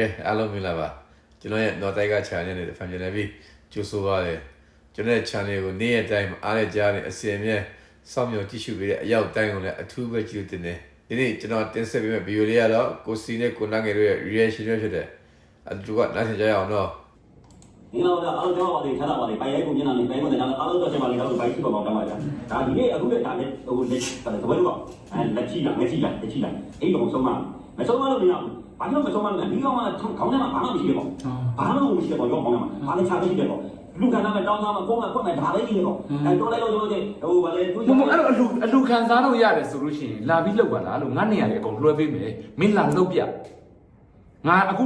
ကဲအားလုံးမင်္ဂလာပါကျွန်တော်ရဲ့ Northega channel နဲ့ fan channel ပြီးကြိုဆိုပါရစေကျွန်တော်ရဲ့ channel ကိုနေ့ရက်တိုင်းအားနဲ့ကြားနေအစီအမြဲစောင့်မျှော်ကြည့်ရှုပေးတဲ့အရောက်တိုင်းကိုလည်းအထူးပဲကြည့်တင်တယ်ဒီနေ့ကျွန်တော်တင်ဆက်ပေးမယ့်ဗီဒီယိုလေးကတော့ကိုစီနဲ့ကိုနာငယ်တို့ရဲ့ reaction တွေဖြစ်တဲ့အတူကနားဆင်ကြရအောင်နော်မင်္ဂလာပါအားလုံးကျွန်တော်ပါလေချမ်းသာပါလေပိုင်ရိုက်ပုံမျက်နှာလေးပိုင်ပုံနဲ့အားလုံးတော့ဆက်ပါလေတော့ဘိုက်ရှိပါအောင်တောင်းပါကြဒါဒီနေ့အခုလည်းဒါလည်းဟိုလက်တပွဲတော့အဲလက်ချီလာလက်ချီလာလက်ချီလာအဲ့တော့ဆုံးမမဆုံးမလို့မရဘူး ဘာလို့မဆုံးမလို့လဲဒီကောင်ကခေါင်းထဲမှာဘာမှမရှိရပေါ့ဘာမှမရှိရပေါ့ရောခေါင်းထဲမှာဘာလဲချာမရှိရပေါ့လူကနာမတောင်းသားမကိုယ်ကခွတ်မဲ့ဒါလေးကြီးပေါ့အဲတော့လည်းတော့ဟိုဗာလေသူမမအဲ့လိုအလူအလူခံစားလို့ရတယ်ဆိုလို့ရှိရင်လာပြီးလောက်ပါလားလို့ငါနေရတယ်အကုန်လွှဲပေးမယ်မင်းလာလောက်ပြငါအခု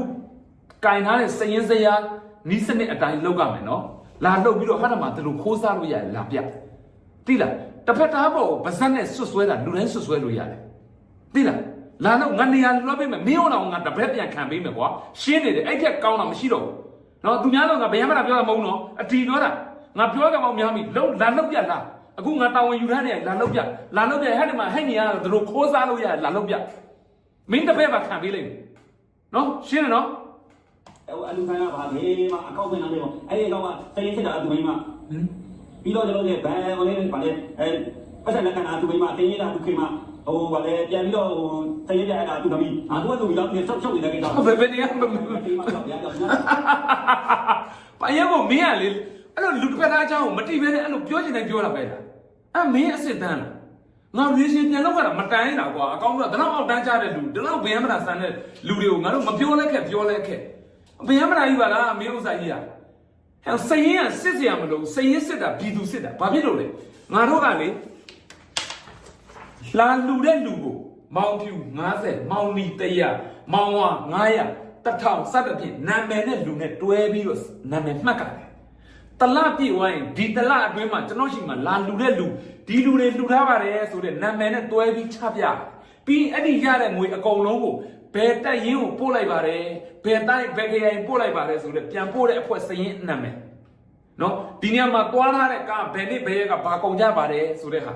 ကင်ထားတဲ့စရင်စရာနီးစနစ်အတိုင်းလောက်ကမယ်နော်လာလောက်ပြီးတော့ဟာတမှာသူတို့ခိုးစားလို့ရတယ်လာပြတိလားတစ်ဖက်သားပေါ်ဗဇက်နဲ့ဆွတ်ဆွဲတာလူတိုင်းဆွတ်ဆွဲလို့ရတယ်တိလား လာတော့ငါနေရာလွှဲပေးမယ်မင်းအောင်တော့ငါတစ်ဖက်ပြန်ခံပေးမယ်ကွာရှင်းနေတယ်အဲ့ထက်ကောင်းတာမရှိတော့ဘူးနော်သူများတော့ငါဘယ်မှမပြောတာမဟုတ်နော်အတီပြောတာငါပြောကြမောင်များပြီလုံးလာလောက်ပြလားအခုငါတာဝန်ယူထားတယ်လာလောက်ပြလာလောက်ပြဟဲ့ဒီမှာဟဲ့နေရတော့သူတို့ခိုးစားလို့ရတယ်လာလောက်ပြမင်းတစ်ဖက်ပါခံပေးလိုက်မယ်နော်ရှင်းတယ်နော်ဟိုအလူခံကဘာလဲမအကောင့်ဝင်လာတယ်ပေါ့အဲ့ဒီကောင်ကစရင်စစ်တာသူမိမဟင်ပြီးတော့ကျွန်တော်တို့ဘန်ဟိုလေးဗာလေအဲပတ်စံလက်ခံတာသူမိမတင်းရတာသူခင်မ ဟိုဗာလေပြန်ပြီးတော့ဟိုတင်းရတဲ့အဲ့ဒါသူသမီးအာသူကသူပြီးတော့ဆောက်ရှောက်နေတဲ့ကိစ္စဘယ်ဘယ်နေရမဒီမှာတော့ပြန်တော့ပါရဲကိုမင်းကလေအဲ့လိုလူတစ်ဖက်သားအကြောင်းကိုမတိပဲနဲ့အဲ့လိုပြောချင်တယ်ပြောတာပဲလားအဲ့မင်းအစ်စ်တန်းလားငါရေရှင်ပြန်လောက်ရတာမတန်းတာကွာအကောင်းတော့တလောက်အောက်တန်းကြတဲ့လူတလောက်ဘယ်မှမတာဆန်တဲ့လူတွေကိုငါတို့မပြောလဲခက်ပြောလဲခက်ဘယ်မှမတာကြီးပါလားမင်းဥစ္စာကြီးอ่ะဟဲ့စရင်ကစစ်စရာမလိုစရင်စစ်တာပြည်သူစစ်တာဘာဖြစ်လို့လဲငါတို့ကလေ လာလူတဲ့လူကိုမောင်ဖြူ90မောင်နီ100မောင်ဝ900တထောင်စသဖြင့်နာမည်နဲ့လူနဲ့တွဲပြီးတော့နာမည်မှတ်ကြတယ်တလပြည့်ဝိုင်းဒီတလအတွင်းမှာကျွန်တော်ရှိမှလာလူတဲ့လူဒီလူတွေလူထားပါတယ်ဆိုတဲ့နာမည်နဲ့တွဲပြီးချပြတယ်ပြီးအဲ့ဒီရတဲ့ငွေအကုန်လုံးကိုဘယ်တက်ရင်ကိုပို့လိုက်ပါတယ်ဘယ်တိုင်းဘယ်ခရိုင်ပို့လိုက်ပါတယ်ဆိုတဲ့ပြန်ပို့တဲ့အဖွဲ့စရင်နာမည်နော်ဒီနေရာမှာတွားထားတဲ့ကားဘယ်နှစ်ဘယ်ရက်ကဘာကုန်ကြပါတယ်ဆိုတဲ့ဟာ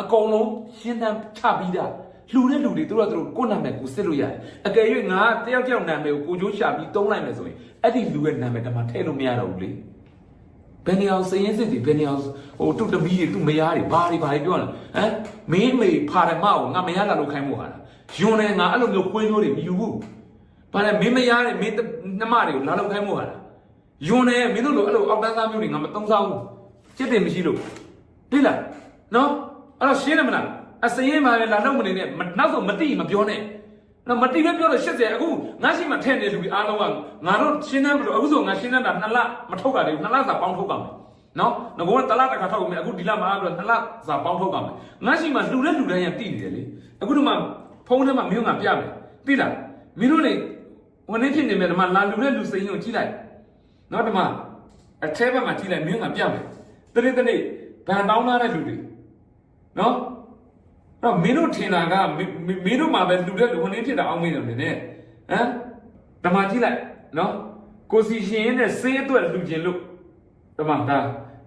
အကုန်လုံးရှင်းတမ်းချပြီးသားလှူတဲ့လူတွေသူတို့ကသူတို့ကိုယ့်နာမည်ကိုစစ်လို့ရတယ်အကယ်၍ငါတယောက်တယောက်နာမည်ကိုကိုချိုးရှာပြီးတုံးလိုက်မယ်ဆိုရင်အဲ့ဒီလူရဲ့နာမည်တမထည့်လို့မရတော့ဘူးလေဘယ်နေအောင်စရင်စစ်တွေဘယ်နေအောင်ဟိုတုတ်တမီးတွေသူ့မယားတွေဘာတွေဘာတွေပြောလဲဟမ်မင်းမေဖာရမကိုငါမယားလာလို့ခိုင်းမို့ဟာလားယွန်းနေငါအဲ့လိုမျိုးခွေးမျိုးတွေမယူဘူးဘာလဲမင်းမယားတွေမင်းနှမတွေကိုလာလို့ခိုင်းမို့ဟာလားယွန်းနေမင်းတို့လိုအဲ့လိုအောက်တန်းသားမျိုးတွေငါမတုံးစားဘူးစစ်တယ်မရှိလို့သိလားနော် အဲ့တော့ရှင်းတယ်မလားအစရင်ပါပဲလာတော့မနေနဲ့မနောက်ဆုံးမတိမပြောနဲ့နော်မတိပဲပြောတော့80အခုငါရှိမှထဲ့နေလူတွေအားလုံးကငါတို့ရှင်းတယ်မလို့အခုဆိုငါရှင်းတယ်တာနှစ်လမထုတ်ကြသေးဘူးနှစ်လစာပေါင်းထုတ်ကြမယ်နော်ငါကတလတစ်ခါထုတ်မယ်အခုဒီလမှာအဲ့တော့နှစ်လစာပေါင်းထုတ်ကြမယ်ငါရှိမှလူတဲ့လူတိုင်းရတိနေတယ်လေအခုဒီမှာဖုန်းထဲမှာမင်းကပြမယ်သိလားမင်းတို့နေဝင်နေဖြစ်နေမယ်ဒီမှာလာလူတဲ့လူစိန်ကိုကြည့်လိုက်နောက်တစ်မှအထဲဘက်မှာကြည့်လိုက်မင်းကပြမယ်တနေ့တနေ့ဗန်တောင်းထားတဲ့လူတွေ နော်တော့မင်းတို့ထင်တာကမင်းမင်းတို့မှာပဲလူတဲ့လူဝင်နေဖြစ်တာအောင်မင်းတို့နေနဲ့ဟမ်ဓမ္မကြည့်လိုက်နော်ကိုစီရှင်ရဲ့စေးအတွက်လူကျင်လို့ဓမ္မဒါ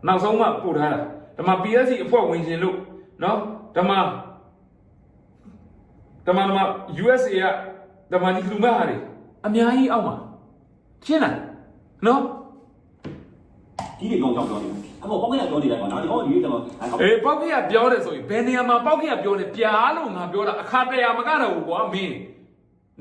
နောက်ဆုံးမှပို့ထားတာဓမ္မ PSC အဖွဲ့ဝင်ရှင်လို့နော်ဓမ္မဓမ္မဓမ္မ USA ကဓမ္မကြီးလူမဟာတွေအများကြီးအောက်မှာရှင်းလားနော် ဒီဒီကောင်ကြောက်ပြောနေတာအမေပေါက်ကရပြောနေတယ်ကွာဒါဒီကောင်ဒီကျွန်တော်အေးပေါက်ကရပြောတယ်ဆိုရင်ဘယ်နေရာမှာပေါက်ကရပြောလဲပြားလို့ငါပြောတာအခါတရာမကတော့ဘူးကွာမင်း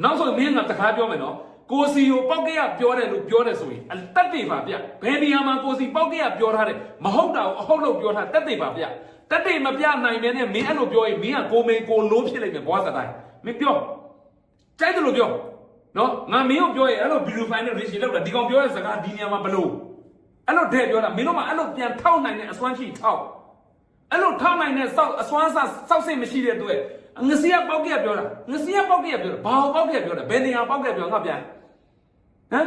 နောက်ဆိုမင်းကတခါပြောမယ်နော်ကိုစီကိုပေါက်ကရပြောတယ်လို့ပြောတယ်ဆိုရင်အတက်တွေပါဗျဘယ်နေရာမှာကိုစီပေါက်ကရပြောထားတယ်မဟုတ်တာကိုအဟုတ်လို့ပြောထားတက်တွေပါဗျတက်တွေမပြနိုင်မဲနဲ့မင်းအဲ့လိုပြောရင်မင်းကကိုမေကိုလိုးဖြစ်လိုက်မယ်ဘွားစတိုင်းမင်းပြောကြိုက်တယ်လို့ပြောနော်ငါမင်းကိုပြောရင်အဲ့လိုဗီဒီယိုဖိုင်နဲ့ရေရှည်လောက်တာဒီကောင်ပြောတဲ့စကားဒီနေရာမှာဘလို့ အဲ့လိုတဲ့ပြောတာမင်းတို့မှအဲ့လိုပြန်ထောက်နိုင်တဲ့အစွမ်းရှိထောက်အဲ့လိုထောက်နိုင်တဲ့စောက်အစွမ်းစားစောက်စိတ်မရှိတဲ့အတွက်ငစီရပေါက်ကရပြောတာငစီရပေါက်ကရပြောတာဘာပေါက်ကရပြောတာဘယ်နေရာပေါက်ကရပြောငါပြန်ဟမ်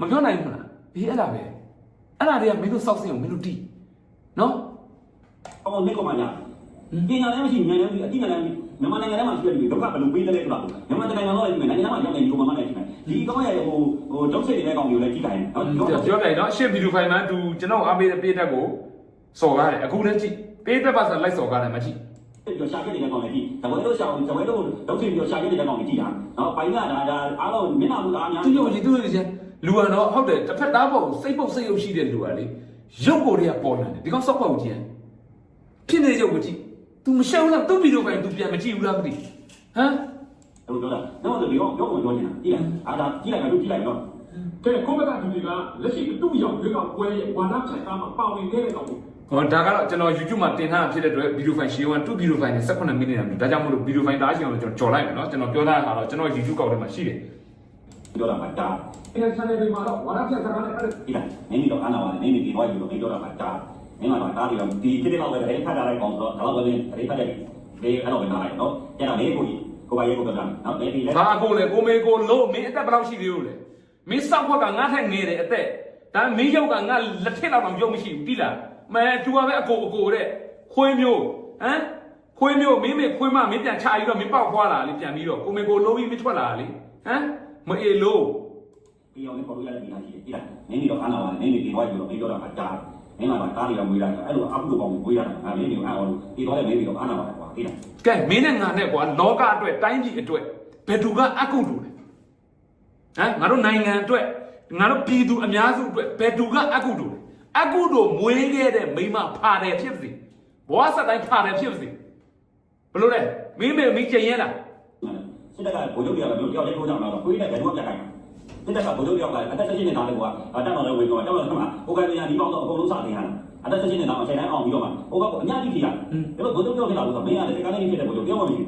မပြောနိုင်ဘူးလားဒီအဲ့ဒါပဲအဲ့ဒါတွေကမင်းတို့စောက်စိတ်ကိုမင်းတို့တီးနော်အမေနေကောမညာပညာလည်းမရှိဉာဏ်လည်းမရှိအတိအကျလည်းမြန်မာနိုင်ငံထဲမှာရှိတဲ့လူဒုက္ခဘယ်လိုပေးတယ်လဲဆိုတာမြန်မာနိုင်ငံတော့လည်းဒီနိုင်ငံထဲမှာရောက်နေဒီကောင်မှလည်းရှိမယ် ဒီကောင်ရဲ့ဟိုဟိုဒုက္ခတွေတဲ့ကောင်တွေကိုလည်းကြည့်တိုင်းနော်ပြောတယ်နော်အရှင်းဗီဒီယိုဖိုင်မှာသူကျွန်တော်အားပေးတဲ့ပေးတဲ့ကိုစော်ကားတယ်အခုလည်းကြည့်ပေးတဲ့ပါဆိုလိုက်စော်ကားတယ်မကြည့်ပြီးတော့ရှာခဲ့တဲ့ကောင်လေးကြီးတပွဲလို့ရှာအောင်တပွဲလို့လုံးချပြီးတော့ရှာခဲ့တဲ့ကောင်လေးကြီးတာနော်ပိုင်းကဒါဒါအားလုံးမျက်နှာမူသားအများသူရုပ်ကြီးသူရုပ်ကြီးလူကတော့ဟုတ်တယ်တစ်ဖက်သားပေါ့စိတ်ပုတ်စိတ်ရုပ်ရှိတဲ့လူကလေရုပ်ကိုတွေကပေါ်လာတယ်ဒီကောင်စောက်ပေါက်ကြီးဖြစ်နေရုပ်ကိုကြည့် तू မရှောက်လားသူ့ဗီဒီယိုပိုင်း तू ပြန်မကြည့်ဘူးလားမသိဟမ် ဟုတ်ပြောတာတော့ဒီကောင်ပြောကုန်ပြောနေတာကြည့်လိုက်အားဒါကြည့်လိုက်တော့ကြည့်လိုက်တော့ကဲကိုဘက်ကလူတွေကလက်ရှိအတူရောက်ရွေးကောက်ပွဲရဲ့ဝါဒဖြတ်သားမှာပါဝင်ခဲ့တဲ့ကောင်ကိုဟောဒါကတော့ကျွန်တော် YouTube မှာတင်ထားတာဖြစ်တဲ့အတွက်ဗီဒီယိုဖိုင်ရှေးဝန်2ဗီဒီယိုဖိုင်နဲ့18မိနစ်နဲ့ဒါကြောင့်မလို့ဗီဒီယိုဖိုင်တားချင်အောင်ကျွန်တော်ကြော်လိုက်မယ်နော်ကျွန်တော်ပြောထားတာကတော့ကျွန်တော် YouTube ကောက်ထဲမှာရှိတယ်ပြောတာပါဒါအဲဆန်နေတွေမှာတော့ဝါဒဖြတ်သားနဲ့အဲ့ကြည့်လိုက်နင်းပြီးတော့အားနာပါနဲ့နင်းပြီးဒီဘွားကြီးလို့ပြောတာပါဒါနင်းမှာဒါဒီတော့ဒီဖြစ်တဲ့လောက်ပဲအဲ့ဖတ်တာလိုက်ကောင်ဆိုတော့ဒါတော့ပဲအဲ့ဖတ်တယ်ဒီအဲ့တော့ပဲနားလိုက်နော်ကျန်တာလေးကိုကြီး ကိုပါရေးကိုပြောတာနော်ဒီလေဘာကိုလဲကိုမေကိုလို့မင်းအသက်ဘယ်လောက်ရှိသေးလို့လဲမင်းစောက်ခွက်ကငါထက်ငယ်တယ်အသက်ဒါမင်းယောက်ကငါလက်ထက်လောက်တော့ရုပ်မရှိဘူးတိလားမဲသူကပဲအကိုအကိုတဲ့ခွေးမျိုးဟမ်ခွေးမျိုးမင်းမေခွေးမမင်းပြန်ချပြီးတော့မင်းပေါက်ခွာလာလေပြန်ပြီးတော့ကိုမေကိုလုံးပြီးမထွက်လာလေဟမ်မအေလို့ပြီးအောင်လည်းပေါ်လို့ရတဲ့ဒီဟာရှိတယ်ကြည့်လိုက်နင်းပြီးတော့အားနာပါနဲ့နင်းပြီးဒီဘွားကြီးလို့ပြောတာပါဒါနင်းမှာဒါတားပြီးတော့မွေးလိုက်အဲ့လိုအပုကောင်ကိုမွေးရတာငါနင်းပြီးအားအောင်ဒီတော့လည်းနင်းပြီးတော့အားနာပါကွာကြည့်လို က်ကဲမင်းနဲ့ငါနဲ့ကွာလောကအတွက်တိုင်းပြည်အတွက်ဘယ်သူကအကုတူလဲဟမ်ငါတို့နိုင်ငံအတွက်ငါတို့ပြည်သူအများစုအတွက်ဘယ်သူကအကုတူလဲအကုတူမွေးခဲ့တဲ့မိမဖာတယ်ဖြစ်ပါစေဘဝဆက်တိုင်းဖာတယ်ဖြစ်ပါစေဘလို့လဲမင်းမေမင်းကျင်ရဲလားစစ်တပ်ကဗိုလ်ချုပ်တွေကပြောတယောက်လေးထိုးကြမှာတော့ခွေးတဲ့ဘယ်တော့ပြတ်ခိုင်း စစ်တပ်ကဗိုလ်ချုပ်တယောက်ကအသက်16နှစ်သားလေးကွာတက်တော်လည်းဝင်တော့တက်တော်လည်းမှာဟိုကလည်းဒီပေါင်းတော့အကုန်လုံးစတင်ရတာအသက်16နှစ်သားအချိန်တိုင်းအောင်ပြီးတော့မှဟိုကအများကြီးကြီးရတယ်ဒါပေမဲ့ဗိုလ်ချုပ်ပြောဖြစ်တာလို့ဆိုမင်းရတယ်ဒီကနေ့ဖြစ်တဲ့ဗိုလ်ချုပ်ပြောမှမရှိ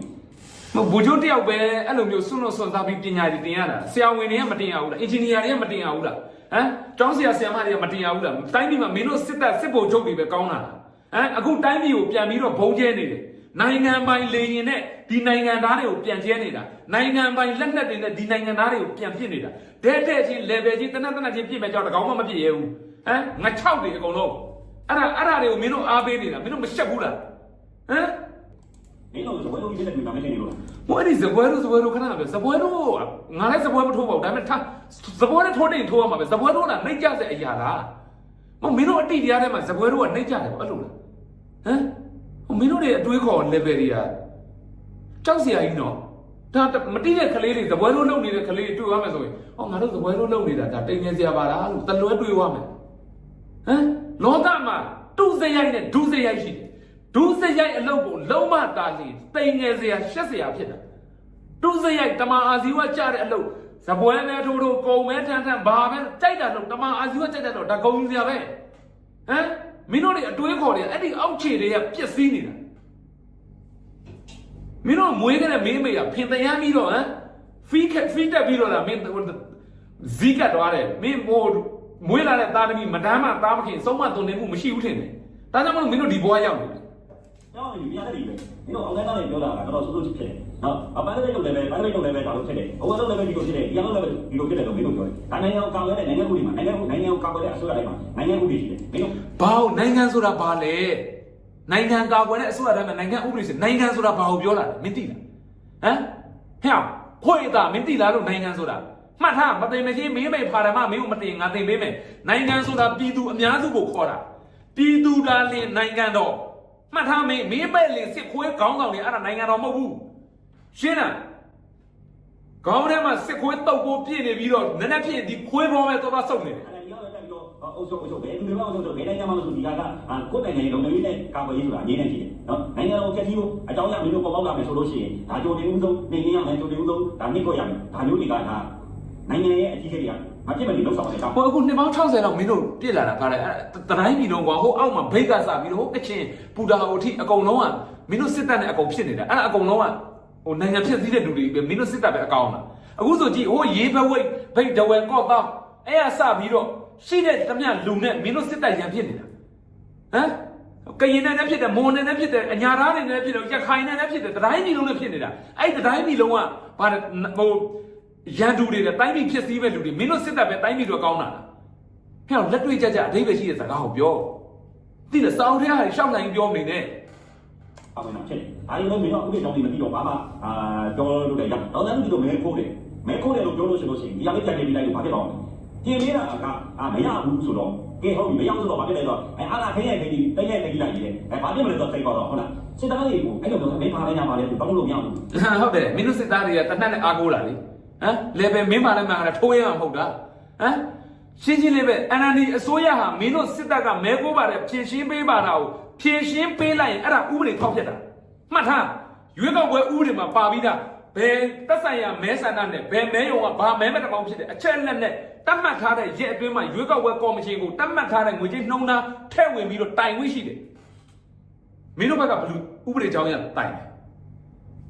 မဟုတ်ဘူဂျိုတယောက်ပဲအဲ့လိုမျိုးစွန့်လို့စွန့်စားပြီးပညာတွေတင်ရတာဆရာဝန်တွေကမတင်ရဘူးလားအင်ဂျင်နီယာတွေကမတင်ရဘူးလားဟမ်ကျောင်းဆရာဆရာမတွေကမတင်ရဘူးလားတိုင်းပြည်မှာမင်းတို့စစ်တပ်စစ်ဗိုလ်ချုပ်တွေပဲကောင်းလာတာဟမ်အခုတိုင်းပြည်ကိုပြန်ပြီးတော့ဘုံကျဲနေတယ် နိုင်ငံပိုင်လေရင်နဲ့ဒီနိုင်ငံသားတွေကိုပြန်ကျဲနေတာနိုင်ငံပိုင်လက်နက်တွေနဲ့ဒီနိုင်ငံသားတွေကိုပြန်ပြစ်နေတာဒဲတဲ့ချင်း level ချင်းတနက်တနက်ချင်းပြစ်မဲ့ကြောက်တကောင်မှမပြစ်ရဘူးဟမ်ငါ6တွေအကုန်လုံးအဲ့ဒါအဲ့ဒါတွေကိုမင်းတို့အားပေးနေတာမင်းတို့မရှက်ဘူးလားဟမ်မင်းတို့ဇဝဲလို့ဖြစ်တဲ့ဒီမှာမဖြစ်နေလို့လား။မို့အဲ့ဒီဇပွဲတို့ဇပွဲတို့ခဏပဲဇပွဲတို့ငါလည်းဇပွဲမထိုးပါဘူးဒါပေမဲ့ထားဇပွဲနဲ့ထိုးတင်ထိုးရမှာပဲဇပွဲတို့ကနှိမ့်ကြတဲ့အရာလား။မမင်းတို့အတိတရားထဲမှာဇပွဲတို့ကနှိမ့်ကြတယ်ပေါ့အဲ့လိုလား။ဟမ်ဟို မင်းတို့တွေအတွေးခေါ် level တွေကကြောက်စရာကြီးနော်။ဒါမတိတဲ့ကလေးတွေဇပွဲတို့လုံနေတဲ့ကလေးတွေတွေ့ရမယ်ဆိုရင်ဟောငါတို့ဇပွဲတို့လုံနေတာဒါတိမ်ငယ်စရာပါလားလို့တလွဲတွေးရမယ်။ဟမ်လောကမှာတူစရိုက်နဲ့ဒုစရိုက်ရှိတယ်။ဒုစရိုက်အလုပ်ကိုလုံးမတားရင်တိမ်ငယ်စရာရှက်စရာဖြစ်တာ။တူစရိုက်တမန်အာဇီဝကြတဲ့အလုပ်ဇပွဲမဲထိုးထိုးကုံမဲထန်ထန်ဘာပဲကြိုက်တာလို့တမန်အာဇီဝကြိုက်တဲ့လို့ဒါကုံစရာပဲဟမ် မင်းတို့တွေအတွေးခေါ်တယ်အဲ့ဒီအောက်ခြေတွေကပြက်စီးနေတာမင်းတို့မွေးခဲ့တဲ့မင်းမေကဖင်တရမ်းပြီးတော့ဟမ်ဖီးခက်ဖီးတက်ပြီးတော့လားမင်းဇီးကတ်သွားတယ်မင်းမို့မွေးလာတဲ့သားသမီးမတမ်းမှသားမခင်ဆုံးမသွန်နေမှုမရှိဘူးထင်တယ်ဒါကြောင့်မလို့မင်းတို့ဒီဘဝရောက်နေတယ် ကျောင်းယူရတဲ့ဒီပဲမင်းတို့အောင်တိုင်းသားတွေပြောတာကတော့စိုးစိုးဖြစ်တယ်နော်အပန်းလေးလုပ်လည်းပဲပန်းလေးလုပ်လည်းပဲဒါလို့ဖြစ်တယ်ဟိုကတော့လည်းပဲဒီလိုဖြစ်တယ်ဒီအောင်လည်းပဲဒီလိုဖြစ်တယ်လို့မင်းတို့ပြောတယ်ဒါနိုင်ငံအောင်ကာကွယ်တဲ့နိုင်ငံမှုတွေမှာနိုင်ငံနိုင်ငံအောင်ကာကွယ်တဲ့အစိုးရတိုင်းမှာနိုင်ငံမှုတွေရှိတယ်မင်းတို့ဘာလို့နိုင်ငံဆိုတာဘာလဲနိုင်ငံကာကွယ်တဲ့အစိုးရတိုင်းမှာနိုင်ငံဥပဒေဆိုနိုင်ငံဆိုတာဘာကိုပြောတာလဲမင်းသိလားဟမ်ဟဲ့အောင်ခွေတာမင်းသိလားလို့နိုင်ငံဆိုတာမှတ်ထားမသိမရှိမင်းမေဖာရမမင်းကိုမတင်ငါတင်ပေးမယ်နိုင်ငံဆိုတာပြည်သူအများစုကိုခေါ်တာပြည်သူဒါလင်နိုင်ငံတော် မှတ်ထားမင်းမင်းပဲလင်စစ်ခွေးခေါင်းဆောင်တွေအဲ့ဒါနိုင်ငံတော်မဟုတ်ဘူးရှင်းလားခေါင်းထဲမှာစစ်ခွေးတုပ်ကိုပြည့်နေပြီးတော့နည်းနည်းဖြစ်ဒီခွေးဘောပဲတော်တော်ဆုပ်နေတယ်အဲ့ဒီရောက်တဲ့ပြီးတော့အုပ်ချုပ်အုပ်ချုပ်ဘယ်သူတွေမှအုပ်ချုပ်ဘယ်နိုင်ငံမှမဆိုဒီကကကိုယ်နိုင်ငံရေးလုံခြုံရေးနဲ့ကာကွယ်ရေးဆိုတာအငြင်းနေရှိတယ်နော်နိုင်ငံတော်ချက်ကြီးကိုအကြောင်းအရာမျိုးပေါ်ပေါက်လာမယ်ဆိုလို့ရှိရင်ဒါကြိုတင်ဦးဆုံးနေနေရမယ်ကြိုတင်ဦးဆုံးဒါနှိမ့်ခွက်ရမယ်ဒါမျိုးတွေကဒါနိုင်ငံရဲ့အကြီးအကဲတွေက မဖြစ်မနေလုပ်ဆောင်နေတာဟိုအခုနှစ်ပေါင်း60လောက်မင်းတို့ပြစ်လာတာကားတယ်အဲ့တတိုင်းပြည်လုံးကွာဟိုအောက်မှာဘိတ်ကစပြီးတော့ဟိုကချင်ပူတာဟိုထိအကုန်လုံးကမင်းတို့စစ်တပ်နဲ့အကုန်ဖြစ်နေတာအဲ့ဒါအကုန်လုံးကဟိုနိုင်ငံဖြစ်စည်းတဲ့လူတွေပဲမင်းတို့စစ်တပ်ပဲအကောင်လားအခုဆိုကြည့်ဟိုရေးဘဝိတ်ဘိတ်ဒဝဲကော့တော့အဲ့ရစပြီးတော့ရှိတဲ့တမျှလူနဲ့မင်းတို့စစ်တပ်ရန်ဖြစ်နေတာဟမ်ကရင်နဲ့လည်းဖြစ်တယ်မွန်နဲ့လည်းဖြစ်တယ်အညာသားတွေနဲ့လည်းဖြစ်တယ်ရခိုင်နဲ့လည်းဖြစ်တယ်တတိုင်းပြည်လုံးနဲ့ဖြစ်နေတာအဲ့ဒီတတိုင်းပြည်လုံးကဘာလဲဟို ရန်သူတွေတဲ့တိုင်းပြည်ဖြစ်စည်းမဲ့လူတွေမင်းတို့စစ်တပ်ပဲတိုင်းပြည်တွေကောင်းတာလားဟဲ့လက်တွေ့ကြကြအဓိပ္ပာယ်ရှိတဲ့စကားကိုပြောသိတယ်စောင်းထဲဟာရှောက်နိုင်ပြောမနေနဲ့အမှန်တော့ဖြစ်တယ်။အဲဒီလိုမျိုးဥပဒေကြောင့်ဒီမပြီးတော့ဘာမှအာပြောလို့လည်းရ။တော့လည်းဒီလိုမဲခိုးတယ်။မဲခိုးတယ်လို့ပြောလို့ရှိလို့ရှိရင်ဒီအလေးတက်နေပြီးလိုက်လို့ဘာဖြစ်တော့လဲ။ပြင်နေတာကအာမရဘူးဆိုတော့ကဲဟုတ်ပြီမရဘူးဆိုတော့ဘာဖြစ်လဲဆိုတော့အဲအားလာခင်းရဲ့ခင်းဒီတည့်ရဲ့တည့်ကြီးလိုက်ရေးတယ်။အဲဘာဖြစ်မလဲဆိုတော့စိတ်ပေါ်တော့ဟုတ်လား။စစ်သားတွေကိုအဲ့လိုမျိုးမင်းပါလဲညာပါလဲဘာလို့လို့မရဘူးဟုတ်တယ်မင်းတို့စစ်သားတွေကတနတ်နဲ့အားကိုးလာလေ ဟမ်လေပဲမင်းမလည်းမှလည်းထိုးရမှာမဟုတ်တာဟမ်ရှင်းရှင်းလေးပဲ NND အစိုးရဟာမင်းတို့စစ်တပ်ကမဲကိုးပါတယ်ဖြည့်ရှင်းပေးပါတာကိုဖြည့်ရှင်းပေးလိုက်ရင်အဲ့ဒါဥပဒေဖောက်ပြက်တာမှတ်ထားရွေးကောက်ပွဲဥပဒေမှာပါပြီးသားဘယ်သက်ဆိုင်ရာမဲဆန္ဒနဲ့ဘယ်မဲယုံကဘာမဲမတပေါင်းဖြစ်တဲ့အချက်လက်နဲ့တတ်မှတ်ထားတဲ့ရက်အတွင်းမှာရွေးကောက်ပွဲကော်မရှင်ကိုတတ်မှတ်ထားတဲ့ငွေကြေးနှုန်းသားထည့်ဝင်ပြီးတော့တိုင်ခွင့်ရှိတယ်မင်းတို့ဘက်ကဘယ်လိုဥပဒေကြောင်းရတိုင်လဲ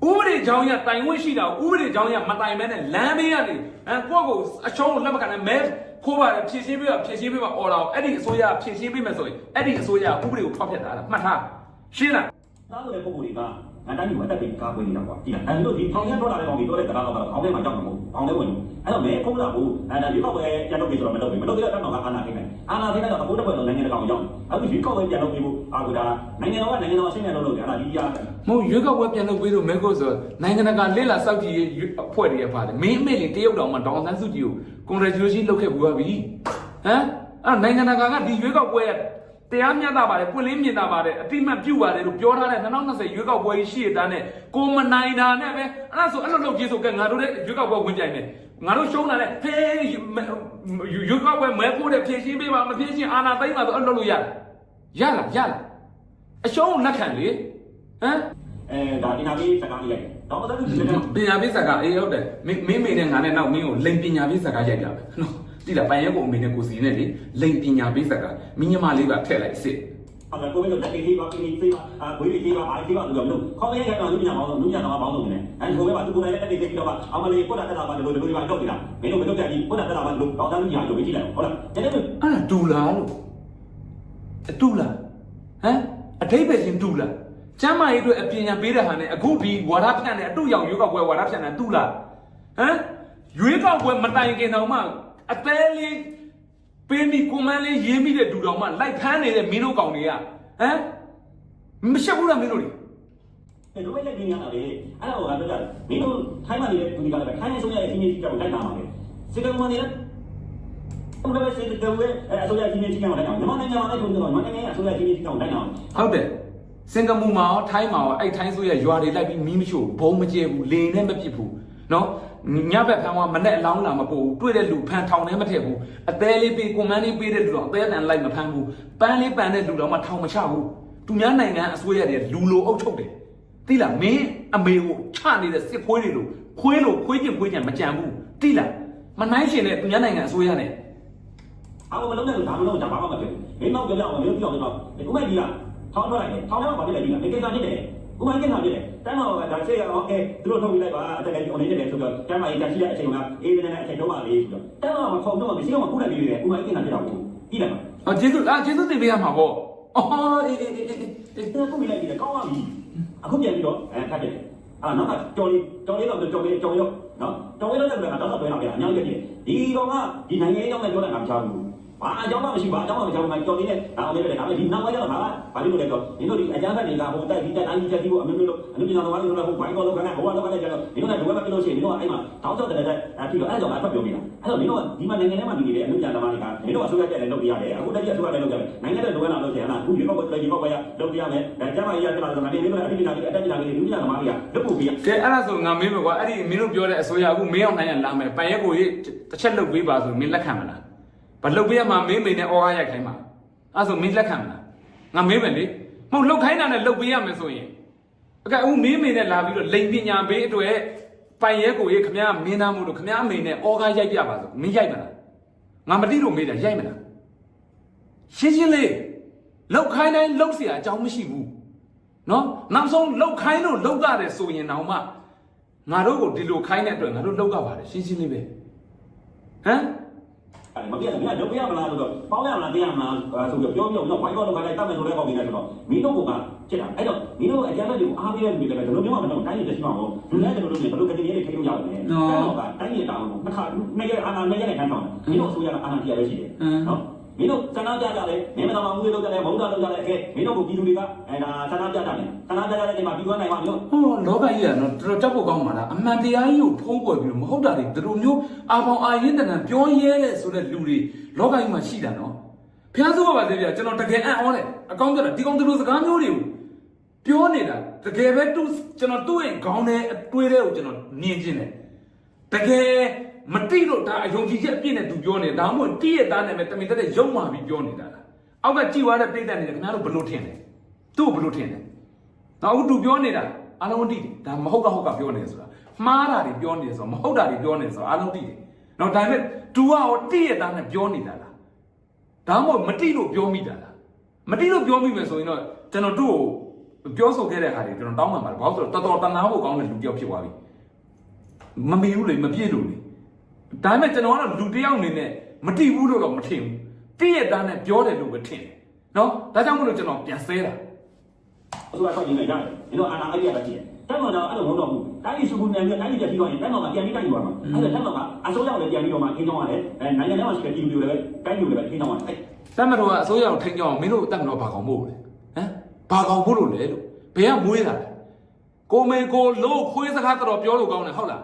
ဥပဒေကြောင်းရတိုင်ဝင့်ရှိတာကိုဥပဒေကြောင်းရမတိုင်မဲနဲ့လမ်းမေးရတယ်အဲကိုယ့်ကိုအချုံးကိုလက်မခံနဲ့မဲခိုးပါတယ်ဖြည့်ရှင်းပေးပါဖြည့်ရှင်းပေးပါအော်လာအဲ့ဒီအစိုးရဖြည့်ရှင်းပေးမယ်ဆိုရင်အဲ့ဒီအစိုးရဥပဒေကိုဖောက်ဖျက်တာလားမှတ်ထားရှင်းလားသားလို့တဲ့ပုံကိုယ်တွေက ငါတိုင်းကိုအသက်ပေးကားခွင့်နေတာကွာဒီလားအဲ့လိုဒီထောင်ရတော့လာတဲ့ကောင်တွေတော့တဲ့တရားတော့ခေါင်းထဲမှာကြောက်မှာမဟုတ်ခေါင်းထဲဝင်အဲ့တော့မဲဖုံးတာကိုအဲ့ဒါဒီကောက်ပဲပြန်လုပ်ပြီးဆိုတော့မလုပ်ဘူးမလုပ်သေးတဲ့တော့ကအာနာသိမယ်အာနာသိတဲ့တော့အဖို့တစ်ပွဲတော့နိုင်ငံတကာကိုရောက်အခုဒီကောက်ပဲပြန်လုပ်ပြီးဖို့အာကဒါနိုင်ငံတော်ကနိုင်ငံတော်အဆင့်နဲ့လုပ်လို့အဲ့ဒါဒီရားမဟုတ်ရွေးကောက်ပွဲပြန်လုပ်ပေးလို့မဲကိုဆိုနိုင်ငံတကာလက်လာစောက်ကြည့်ရေးအဖွဲ့တွေရပါတယ်မင်းအမေလေးတရုတ်တောင်မှဒေါအောင်ဆန်းစုကြည်ကို congratulation လုပ်ခဲ့ဘူးပါပြီဟမ်အဲ့နိုင်ငံတကာကဒီရွေးကောက်ပွဲရ တရားမျှတပါတယ်ပွင့်လင်းမြင်သာပါတယ်အတိမတ်ပြုပါတယ်လို့ပြောထားတဲ့2020ရွေးကောက်ပွဲရှိရတဲ့နဲ့ကိုမနိုင်တာနဲ့ပဲအဲ့ဒါဆိုအဲ့လိုလုပ်ကြည့်ဆိုကဲငါတို့တဲ့ရွေးကောက်ပွဲဝင်ပြိုင်မယ်ငါတို့ရှုံးတာနဲ့ဟေးရွေးကောက်ပွဲမဲဖို့တဲ့ဖြည့်ရှင်းပေးပါမဖြည့်ရှင်းအာနာသိမ့်ပါဆိုအဲ့လိုလုပ်လို့ရတယ်ရလားရလားအရှုံးကိုလက်ခံလေဟမ်အဲဒါဒီနာပြီးစကားလေးလိုက်တော့အဲ့ဒါဒီလည်းပညာပေးစကားအေးဟုတ်တယ်မင်းမင်းမေနဲ့ငါနဲ့နောက်မင်းကိုလိန်ပညာပေးစကားရိုက်ပြမယ်နော် တိလားပိုင်ရဲကိုအမေနဲ့ကိုစီနဲ့လေလိန်ပညာပေးစကားမင်းညမလေးပါထည့်လိုက်အစ်စ်အဲ့ဒါကိုယ်တို့တက်ပြီးပါပြီးပြီးပါအာဘွေးကြီးပါအားကြီးပါလို့ပြောလို့ခေါင်းလေးကတော့လူညာပေါင်းလူညာတော့ပေါင်းလို့နေအဲ့ဒီကိုပဲပါသူကိုယ်လည်းတက်ပြီးပြီးတော့ပါအမလေးကိုယ်တက်တာပါလို့လူတွေပါတော့ပြီလားမင်းတို့မတို့တက်ပြီးကိုယ်တက်တာပါလို့တော့တန်းညာလို့ကြည့်လိုက်ဟုတ်လားကျန်တဲ့အဲ့ဒါတူလားလို့အတူလားဟမ်အထိပ္ပယ်ချင်းတူလားကျမ်းမာရေးအတွက်အပညာပေးတဲ့ဟာနဲ့အခုဒီဝါဒဖြန့်တဲ့အတူရောင်ရွေးကောက်ပွဲဝါဒဖြန့်တဲ့တူလားဟမ်ရွေးကောက်ပွဲမတိုင်ခင်တောင်မှ အသေးလေးပေးမိကွန်မန်းလေးရေးမိတဲ့တူတော်မှလိုက်ဖမ်းနေတဲ့မင်းတို့ကောင်တွေကဟမ်မရှက်ဘူးလားမင်းတို့တွေဘယ်လိုလဲဒီညာလာလေအဲ့ဒါကိုငါပြောကြတယ်မင်းတို့ထိုင်းမှာနေတဲ့သူတွေကလည်းထိုင်းနေဆုံးရတဲ့အချင်းချင်းကြောက်လိုက်တာပါလေစကမန်နေလည်းဘယ်လိုလဲစကဝဲအစိုးရချင်းချင်းကြောက်လိုက်တာမြန်မာနိုင်ငံမှာလည်းထုံးတော့မြန်မာနိုင်ငံအစိုးရချင်းချင်းကြောက်လိုက်တာဟုတ်တယ်စင်ကာပူမှာရောထိုင်းမှာရောအဲ့ထိုင်းဆိုရရွာတွေလိုက်ပြီးမီးမရှို့ဘုံမကျဲဘူးလေနဲ့မပစ်ဘူးနော် ညဘက်ဖမ်းသွားမနဲ့အလောင်းလာမပို့ဘူးတွေ့တဲ့လူဖမ်းထောင်ထဲမထည့်ဘူးအသေးလေးပေးကွန်မန်းလေးပေးတဲ့လူတော့အသေးအတန်လိုက်မဖမ်းဘူးပန်းလေးပန်တဲ့လူတော့မှထောင်မချဘူးသူများနိုင်ငံအစိုးရတွေလူလိုအုပ်ချုပ်တယ်သိလားမင်းအမေကိုချနေတဲ့စစ်ခွေးတွေလို့ခွေးလို့ခွေးကျင်ခွေးကျင်မကြံဘူးသိလားမနိုင်ရှင်တဲ့သူများနိုင်ငံအစိုးရနဲ့အားလုံးမလုံးနဲ့လို့ဒါမလုံးကြပါမှမဖြစ်ဘူးမင်းတော့ကြောက်အောင်မင်းပြောင်းတော့ဒီကုမကြီးကထောင်းထွက်လိုက်တယ်ထောင်းထဲမှာပါပြလိုက်ပြီမင်းကိစ္စဖြစ်တယ် ကုမကြီးကိစ္စဖြစ်တယ်တန်းတော့ဒါချက်ရအောင်အဲသူတို့ထုတ်ပြီးလိုက်ပါအတက်ကကြီး online နဲ့ဆိုတော့ကျမ်းမာရေးတက်ရှိတဲ့အချိန်ကအေးနေနေအချိန်တော့ပါလေဆိုတော့တန်းတော့မဖုံတော့မရှိတော့မခုတယ်ပြီးတယ်ကုမကြီးကိစ္စဖြစ်တော့ဘူးပြီးတယ်မှာ။အော်ကျေးဇူးအာကျေးဇူးတင်ပေးရမှာပေါ့။အော်အေးအေးအေးအေးအေးဒီတော့ကုမကြီးလိုက်ပြီးတယ်ကောင်းပါပြီအခုပြန်ပြီးတော့အဲခတ်တယ်အာနောက်ကကြော်လေးကြော်လေးတော့ကြော်လေးကြော်ရောနော်ကြော်လေးတော့လည်းကတော့တော့တွဲလာပြန်အများကြီးပြည့်ဒီကောင်ကဒီနိုင်ငံရေးကြောင့်လည်းပြောတာငါမချဘူး ဘာအကြောင်းမှမရှိဘာအကြောင်းမှမရှိဘူးငါကြော်လေးနဲ့ဒါအောင်လေးပဲဒါပေမဲ့ဒီနောက်ပိုင်းကျတော့ငါကဘာလို့လဲတော့ဒီလိုဒီအကြမ်းဖက်တွေကဟိုတိုက်ဒီတိုက်တိုင်းချက်ဒီကိုအမျိုးမျိုးလို့အမျိုးမျိုးတော်တော်လေးလို့ဟိုဘိုင်းကောလို့ခဏဟိုကတော့လည်းကျတော့ဒီလိုနဲ့ဒုဝဲမပြလို့ရှိရင်ဒီတော့အဲ့မှာတောင်းချတဲ့တဲ့အဲ့ဒီတော့အဲ့ကြောင့်ငါဖတ်ပြောနေတာအဲ့တော့ဒီတော့ဒီမှာနိုင်ငံထဲမှာနေနေတဲ့အမျိုးညာသမားတွေကဒီတော့အစိုးရကျက်လည်းလုပ်ပြရတယ်အခုတက်ကျက်အစိုးရလည်းလုပ်ကြတယ်နိုင်ငံတဲ့ဒုဝဲလာလို့ရှိရင်ဟာအခုဒီကောက်ပဲဒီကောက်ပဲရလုပ်ပြရမယ်ဒါကျမကြီးရပြလာဆိုငါနေနေလို့အဲ့ဒီနာကြီးအတက်ကြီးနာကြီးဒီညာသမားတွေကလုပ်ဖို့ပြရကဲအဲ့ဒါဆိုငါမင်းမကွာအဲ့ဒီမင်းတို့ပြောတဲ့အစိုးရအခုမင်းအောင်နိုင်ရလာမယ်ပန်ရက်ကိုရေးတစ်ချက်လုပ်ပေးပါဆိုမင်းလက်ခံမလား ဘာလုပ်ပေးရမှာမင်းမိန်နဲ့အော်ကားရိုက်ခိုင်းမှာအဲ့ဆိုမင်းလက်ခံမလားငါမင်းပဲလေမဟုတ်လုပ်ခိုင်းတာနဲ့လုပ်ပေးရမယ်ဆိုရင်အကအခုမင်းမိန်နဲ့လာပြီးတော့လိန်ပညာပေးအတွက်ပန်ရက်ကိုရေးခမရမင်းသားမှုလို့ခမရမိန်နဲ့အော်ကားရိုက်ပြပါဆိုမင်းရိုက်မလားငါမတိလို့မေးတယ်ရိုက်မလားရှင်းရှင်းလေးလောက်ခိုင်းတိုင်းလောက်เสียအကြောင်းမရှိဘူးနော်နောက်ဆုံးလောက်ခိုင်းလို့လောက်ရတယ်ဆိုရင်တော့မှငါတို့ကိုဒီလိုခိုင်းတဲ့အတွက်ငါတို့လောက်ကပါတယ်ရှင်းရှင်းလေးပဲဟမ် မပြတ်ဘူးလုပ်ပြရမလားဆိုတော့ပေါင်းရမလားပြရမလားဆိုပြီးပြောပြောတော့ဘိုင်းကောတော့ခါလိုက်တတ်မယ်ဆိုတဲ့ကောင်းနေတယ်ဆိုတော့မင်းတို့ကချက်တာအဲ့တော့မင်းတို့အကြမ်းဖက်တွေကိုအားပေးရနေတယ်ဘယ်လိုမျိုးမှမတော့တိုင်းရတဲ့ရှိမှာပေါ့လူလည်းကျွန်တော်တို့ဘယ်လိုကတိလေးထိလို့ရတယ်တော့ကတိုင်းရတာကိုတစ်ခါနှစ်ရက်အာနာနှစ်ရက်နဲ့ထမ်းဆောင်တယ်မင်းတို့အစိုးရကအာနာတရားပဲရှိတယ်နော် မင်းတို့စန္ဒကြကြတယ်မင်းမတော်မှငွေလောက်ကြတယ်မဟုတ်တာလောက်ကြတယ်အဲမင်းတို့ကိုပြည်သူတွေကအဲဒါစန္ဒကြကြတယ်စန္ဒကြကြတဲ့ချိန်မှာပြီးသွားနိုင်မှာမျိုးဟောလောကကြီးကတော့တော်တော်ကြောက်ဖို့ကောင်းပါလားအမှန်တရားကြီးကိုဖုံးကွယ်ပြီးတော့မဟုတ်တာတွေဒီလိုမျိုးအာပေါင်အာရင်းတန်တန်ပြောရဲတဲ့ဆိုတဲ့လူတွေလောကကြီးမှာရှိတာနော်ဖျားစိုးပါပါသေးဗျာကျွန်တော်တကယ်အံ့ဩတယ်အကောင်းကြတာဒီကောင်ဒီလိုစကားမျိုးတွေကိုပြောနေတာတကယ်ပဲသူကျွန်တော်သူ့ရဲ့ခေါင်းထဲအတွေးတဲ့ကိုကျွန်တော်မြင်ခြင်းတယ် တကယ်မတိလို့ဒါအယုံကြည်ချက်အပြည့်နဲ့သူပြောနေတာဒါမှမဟုတ်တိရဲ့သားနဲ့ပဲတမင်တက်တဲ့ရုံမာပြီးပြောနေတာလားအောက်ကကြည်သွားတဲ့ပြိတ္တနေတယ်ခင်ဗျားတို့ဘလို့ထင်တယ်သူ့ကိုဘလို့ထင်တယ်နောက်အခုသူပြောနေတာအားလုံးသိတယ်ဒါမဟုတ်ကဟုတ်ကပြောနေတယ်ဆိုတာမှားတာတွေပြောနေတယ်ဆိုတာမဟုတ်တာတွေပြောနေတယ်ဆိုတာအားလုံးသိတယ်နောက်ဒါပေမဲ့ तू ကဟောတိရဲ့သားနဲ့ပြောနေတာလားဒါမှမဟုတ်မတိလို့ပြောမိတာလားမတိလို့ပြောမိမယ်ဆိုရင်တော့ကျွန်တော်တို့ကိုပြောဆိုခဲ့တဲ့ဟာတွေကျွန်တော်တောင်းပန်ပါတယ်ဘာလို့ဆိုတော့တော်တော်တနာဖို့ကောင်းတဲ့လူတစ်ယောက်ဖြစ်သွားပြီ မမီဘူးလေမပြည့်လို့လေဒါပေမဲ့ကျွန်တော်ကတော့လူတစ်ယောက်အနေနဲ့မတိဘူးလို့တော့မထင်ဘူးတိရဲ့သားနဲ့ပြောတယ်လို့ပဲထင်တယ်နော်ဒါကြောင့်မလို့ကျွန်တော်ပြန်ဆဲတာအစိုးရဆောက်ရင်လည်းရတယ်။ဒီတော့အာဏာအပြည့်ရရှိတယ်။တက်မှတော့အဲ့လိုမဟုတ်တော့ဘူး။တိုင်းပြည်စုခုနယ်မြို့တိုင်းပြည်ပြပြီးတော့ရင်တက်မှကပြန်ပြီးတိုက်ယူရမှာ။အဲ့ဒါတက်မှကအစိုးရလည်းပြန်ပြီးတော့မှခင်းကြောင်းရတယ်။အဲနိုင်ငံထဲမှာရှိတဲ့ပြည်သူတွေလည်းတိုင်းပြည်တွေလည်းခင်းကြောင်းရတယ်။တတ်မတော်ကအစိုးရကိုထိန်းကြောင်းအောင်မင်းတို့တတ်မတော်ဘာကောင်မို့လဲဟမ်ဘာကောင်မို့လို့လဲလို့ဘယ်ကမွေးတာလဲကိုမေကိုလို့ခွေးစကားတော်ပြောလို့ကောင်းတယ်ဟုတ်လား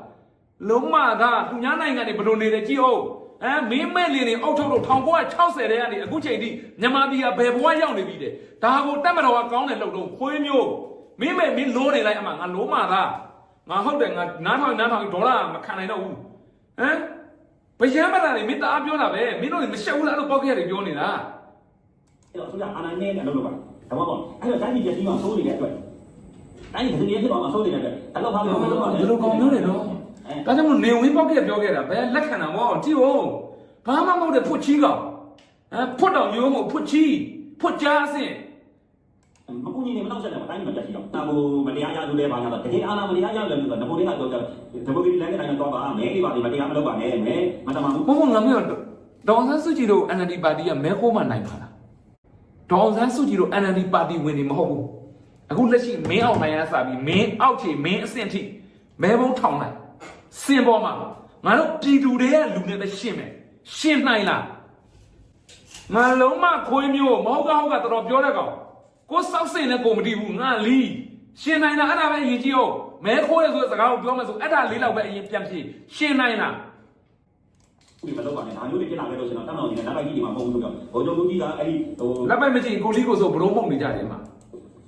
လုံးမသားသူများနိုင်ငံတွေဘယ်လိုနေလဲကြည့်အောင်ဟမ်မင်းမဲ့လင်းနေအောက်ထုတ်လို့1960တဲ့ကနေအခုချိန်ထိမြန်မာပြည်ကဘယ်ဘဝရောက်နေပြီတဲ့ဒါကိုတတ်မတော်ကကောင်းတယ်လို့တော့ခွေးမျိုးမင်းမဲ့မင်းလို့နေလိုက်အမှငါလုံးမသားငါဟုတ်တယ်ငါနားထောင်နားထောင်ဒေါ်လာမခံနိုင်တော့ဘူးဟမ်ဘယံမတာနေမင်းတအားပြောတာပဲမင်းတို့မရှက်ဘူးလားလို့ပေါက်ခဲ့ရတယ်ပြောနေတာအဲ့တော့အစိုးရအာဏာနဲ့လည်းလုပ်လို့ပါဒါမှမဟုတ်အဲ့တော့တိုင်းပြည်ပြပြီးမှစိုးနေတဲ့အတွက်တိုင်းပြည်ပြည်ဖြစ်တော့မှစိုးနေတဲ့အတွက်အဲ့လိုဘာလို့မလုပ်ပါလဲဘယ်လိုကောင်မျိုးလဲနော် ဒါကြောင့်မို့နေဝင်းပေါက်ကပြောခဲ့တာဘယ်လက်ခံတာမောကြည့်ဦးဘာမှမဟုတ်တဲ့ဖွတ်ချီကောင်ဟမ်ဖွတ်တော်ရိုးမို့ဖွတ်ချီဖွတ်ကြားအဆင့်မကူညီနေမတော့ဆက်တယ်တိုင်းပြည်မပြရှိတော့ဒါကိုမတရားရလို့လဲပါညာတော့တကယ်အာဏာမတရားရလို့ဆိုတော့ငပိုးလေးကတော့ဒီမိုကရေစီလမ်းတိုင်းတော့ပါမဲလေးပါဒီမတရားမလုပ်ပါနဲ့မဲမတမဘူးဘုံဘုံငါမျိုးဒေါအောင်ဆန်းစုကြည်တို့ NLD ပါတီကမဲခိုးမှနိုင်ပါလားဒေါအောင်ဆန်းစုကြည်တို့ NLD ပါတီဝင်နေမဟုတ်ဘူးအခုလက်ရှိမင်းအောင်နိုင်ရစပြီးမင်းအောက်ခြေမင်းအဆင့်ထိမဲဘုံထောင်လိုက် စင်ပေါ်မှာငါတို့ပြည်သူတွေကလူနဲ့ပဲရှင်းမယ်ရှင်းနိုင်လားငါလုံးမခွေးမျိုးမဟုတ်ကဟုတ်ကတော်တော်ပြောတဲ့ကောင်ကိုစောက်စင်နဲ့ကိုမတီးဘူးငါလီရှင်နိုင်လားအဲ့ဒါပဲအရင်ကြည့်အောင်မဲခိုးရဆိုတဲ့စကားကိုပြောမယ်ဆိုအဲ့ဒါလေးလောက်ပဲအရင်ပြန်ဖြေရှင်နိုင်လားဒီမလုပ်ပါနဲ့ဒါမျိုးတွေဖြစ်လာခဲ့လို့ဆိုတော့တမန်တော်ကြီးကလက်ပိုက်ကြီးဒီမှာပုံလို့ပြောဘုံချုပ်ကြီးကအဲ့ဒီဟိုလက်ပိုက်မကြည့်ကိုလီကိုဆိုဘလုံးမုံနေကြတယ်မှာ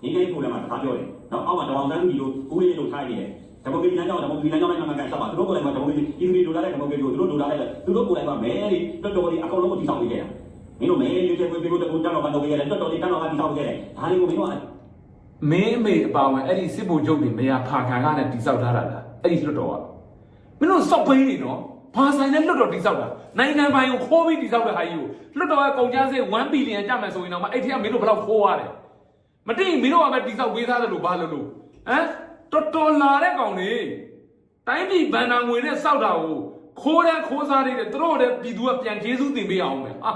ဒီကိစ္စကိုလည်းမှာဒါပြောတယ်နော်အောက်မှာတောင်တန်းကြီးတို့ဦးလေးတို့ထားနေတယ် ဓမ္မဂိလမ်းကြောင်းဓမ္မဂိလမ်းကြောင်းနဲ့မှန်ကန်ဆက်ပါသူတို့ကိုယ်လည်းမှာဓမ္မဂိဒီလိုလိုလာတဲ့ဓမ္မဂိကိုသူတို့လိုလာတဲ့သူတို့ကိုယ်လည်းမှာမဲတွေတော်တော်လေးအကောင်လုံးကိုတိဆောက်နေကြတာမင်းတို့မဲရွေးချယ်ပေးဖို့တကူတန်းတော်ကတော့ခဲ့တယ်တော်တော်လေးတန်းတော်ကတိဆောက်ခဲ့တယ်ဒါလေးကိုမင်းတို့ကမင်းအမေအပါဝင်အဲ့ဒီစစ်ဘိုလ်ချုပ်တွေမရဖာခံကနဲ့တိဆောက်ထားတာလားအဲ့ဒီလွတ်တော်ကမင်းတို့စောက်ပိန်းနေနော်ဘာဆိုင်နဲ့လွတ်တော်တိဆောက်တာနိုင်ငံပိုင်ကိုခိုးပြီးတိဆောက်တဲ့ဟာကြီးကိုလွတ်တော်ကကုန်ကျစရိတ်1ဘီလီယံကျမယ်ဆိုရင်တော့မအဲ့ထက်ကမင်းတို့ဘယ်လောက်ခိုးရတယ်မတိမင်းတို့ကပဲတိဆောက်ပေးသားတယ်လို့ဘာလို့လို့ဟမ် တော်တော်လာတဲ့ကောင်တွေတိုင်းပြည်ဗန်နာငွေနဲ့စောက်တာကိုခိုးတဲ့ခိုးစားတွေတဲ့သူတို့တဲ့ပြည်သူကပြန်ကျေးဇူးတင်ပေးအောင်မယ်ဟာ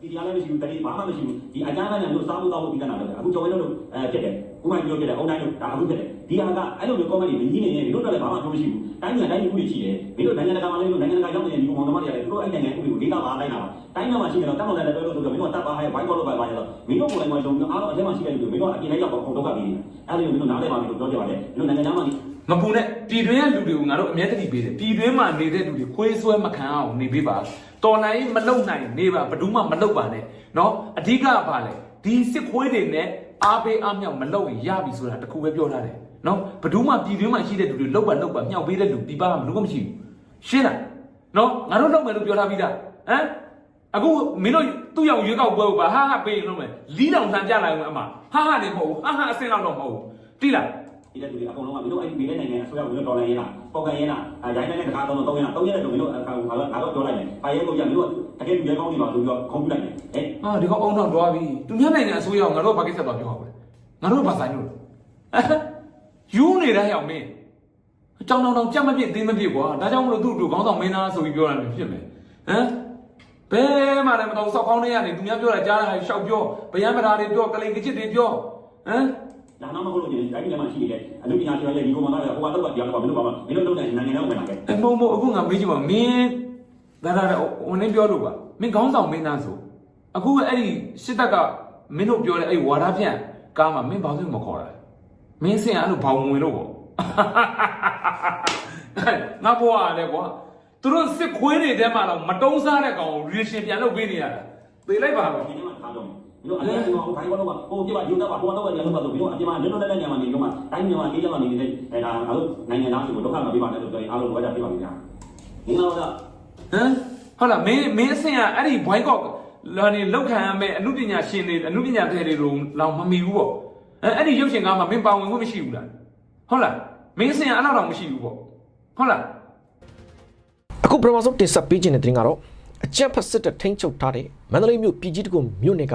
ဒီတရားလည်းမရှိဘူးတတိဘာမှမရှိဘူးဒီအကြမ်းဖက်နဲ့လို့စားလို့တော့ပြီးတတ်တာလည်းအခုကျော်ရင်းလို့အဲဖြစ်တယ် ဥပမာပြောဖြစ်တယ်အုံတိုင်းလို့ဒါအခုဖြစ်တယ်ဒီဟာကအဲ့လိုမျိုး comment တွေမြည်နေနေတို့တော့လည်းဘာမှမရှိဘူးတိုင်းပြည်တိုင်းပြည်ဥပဒေရှိတယ်မင်းတို့နိုင်ငံတကာမှာလည်းနိုင်ငံတကာရောက်နေတဲ့ဒီကောင်တော်မတွေလည်းတို့အဲ့နိုင်ငံဥပဒေကိုဒေတာပါလိုက်တာပါတိုင်းမှာရှိတယ်တော့တတ်မှတ်တယ်ပြောလို့ဆိုတော့မင်းတို့ကတတ်ပါဟဲ့ဝိုင်းကောလို့ပါပါရတော့မင်းတို့ကိုယ်တိုင်ကလုံးအားလုံးအထက်မှာရှိတဲ့လူတွေမင်းတို့အပြင်ထဲရောက်တော့ခုံတော့ကပ်ပြီးအဲ့လိုမျိုးမင်းတို့နားလည်ပါမယ်လို့ပြောကြပါတယ်မင်းတို့နိုင်ငံသားမှာ မပူနဲ့ပြည်တွင်းကလူတွေကိုငါတို့အမြဲတမ်းပေးတယ်ပြည်တွင်းမှာနေတဲ့လူတွေခွေးဆွဲမခံအောင်နေပေးပါတော်လိုင်းမလုံနိုင်နေပါဘယ်သူမှမလုံပါနဲ့เนาะအဓိကကဘာလဲဒီစစ်ခွေးတွေနဲ့ အားပေးအားမြောက်မလုပ်ရင်ရပြီဆိုတာတခုပဲပြောထားတယ်နော်ဘယ်သူမှပြည်တွင်းမှာရှိတဲ့လူတွေလောက်ပါလောက်ပါမြောက်ပေးတဲ့လူပြပါမလို့ကမရှိဘူးရှင်းလားနော်ငါတို့လောက်မယ်လို့ပြောထားပြီးသားဟမ်အခုမင်းတို့သူ့ရောက်ရွေးကောက်ပွဲကိုပါဟာဟာပေးရင်လို့မယ်လီးတောင်လှန်ပြလိုက်အောင်အမဟာဟာနေမဟုတ်ဘူးဟာဟာအစင်းလောက်တော့မဟုတ်ဘူးတိလား ဒီတဲ့လူတွေအကုန်လုံးကမင်းတို့အဲ့ဒီမိတဲ့နိုင်ငံအစိုးရဝင်တော့တော်လိုင်းရလားပေါကန်ရလားရိုင်းတဲ့တကားတော့တော့ရလားတော့ရတဲ့လူမျိုးအခါဘာလို့ငါတော့ပြောလိုက်မယ်။ဘာရဲကိုရမင်းတို့တကယ်လူရဲကောင်းနေပါဆိုပြီးတော့ခုံးပြလိုက်မယ်။ဟဲ့အာဒီကောင်အုံတော့တွားပြီသူများနိုင်ငံအစိုးရကငါတို့ဘာကိစ္စတော့ပြောဟောလဲငါတို့ဘာဆိုင်လို့လဲဟမ်ယူနေတဲ့ဟောင်မင်းအကြောင်းတောင်တောင်ကြက်မပြစ်သေးမပြစ်ကွာဒါကြောင့်မလို့သူ့တို့ခေါင်းဆောင်မင်းသားဆိုပြီးပြောတာမျိုးဖြစ်မယ်ဟမ်ဘယ်မှလည်းမတော်စောက်ကောင်းနေရနေသူများပြောတာကြားတာရှောက်ပြောဗျမ်းမသားတွေပြောကလိန်ကချစ်တွေပြောဟမ်။ ဒါမှမဟုတ်လို့ဒီတိုင်းပြည်မှာရှိနေတဲ့အလူပညာရှင်တွေဒီကောင်မသားတွေကဟိုကတော့တရားတော့မင်းတို့ကမင်းတို့လုပ်တဲ့နိုင်ငံတွေဝင်လာခဲ့အမုံမအခုငါမေးကြည့်ပါမင်းဒါဒါဝင်နေပြောလို့ပါမင်းခေါင်းဆောင်မင်းသားဆိုအခုအဲ့ဒီစစ်တပ်ကမင်းတို့ပြောတဲ့အဲ့ဝါဒဖြန့်ကားမှာမင်းဘာလို့မခေါ်တာလဲမင်းစင်အဲ့လိုဘောင်ဝင်လို့ပေါ့ငါဘွားလည်းကွာသူတို့စစ်ခွေးတွေထဲမှာတော့မတုံးစားတဲ့ကောင်ကိုရီရှင်ပြန်လုပ်ပေးနေရတာသေလိုက်ပါ။တော့ဒီနေ့မှထားတော့ ဒီတို့အလဲဒီမှာဟိုခိုင်ဘောလုံးကဟိုပြပါယူတော့ပါဟိုတော့ရတယ်လို့ပါဆိုပြီးတော့အပြင်မှာလွတ်လွတ်လပ်လပ်နေမှာနေတော့မှတိုင်းမြန်မာလေးလက်မှာနေတဲ့အဲဒါအားလုံးနိုင်ငံသားတွေကိုဒုက္ခမပေးပါနဲ့လို့ပြောရင်အားလုံးဝါကြပြပါလိမ့်မယ်။ဒီတော့ကဟမ်ဟုတ်လားမင်းမင်းအဆင့်ကအဲ့ဒီဘွိုင်းကောက်လာနေလောက်ခံရမယ်အမှုပညာရှင်တွေအမှုပညာတဲ့တွေတော့လောင်မမီဘူးပေါ့အဲအဲ့ဒီရုပ်ရှင်ကားမှာမင်းပါဝင်ဖို့မရှိဘူးလားဟုတ်လားမင်းအဆင့်ကအဲ့လောက်တော့မရှိဘူးပေါ့ဟုတ်လားအခုပထမဆုံးတင်ဆက်ပေးခြင်းတဲ့တင်ကတော့အကြက်ဖက်စစ်တပ်ထိန်းချုပ်ထားတဲ့မန္တလေးမြို့ပြည်ကြီးတကုမြို့နယ်က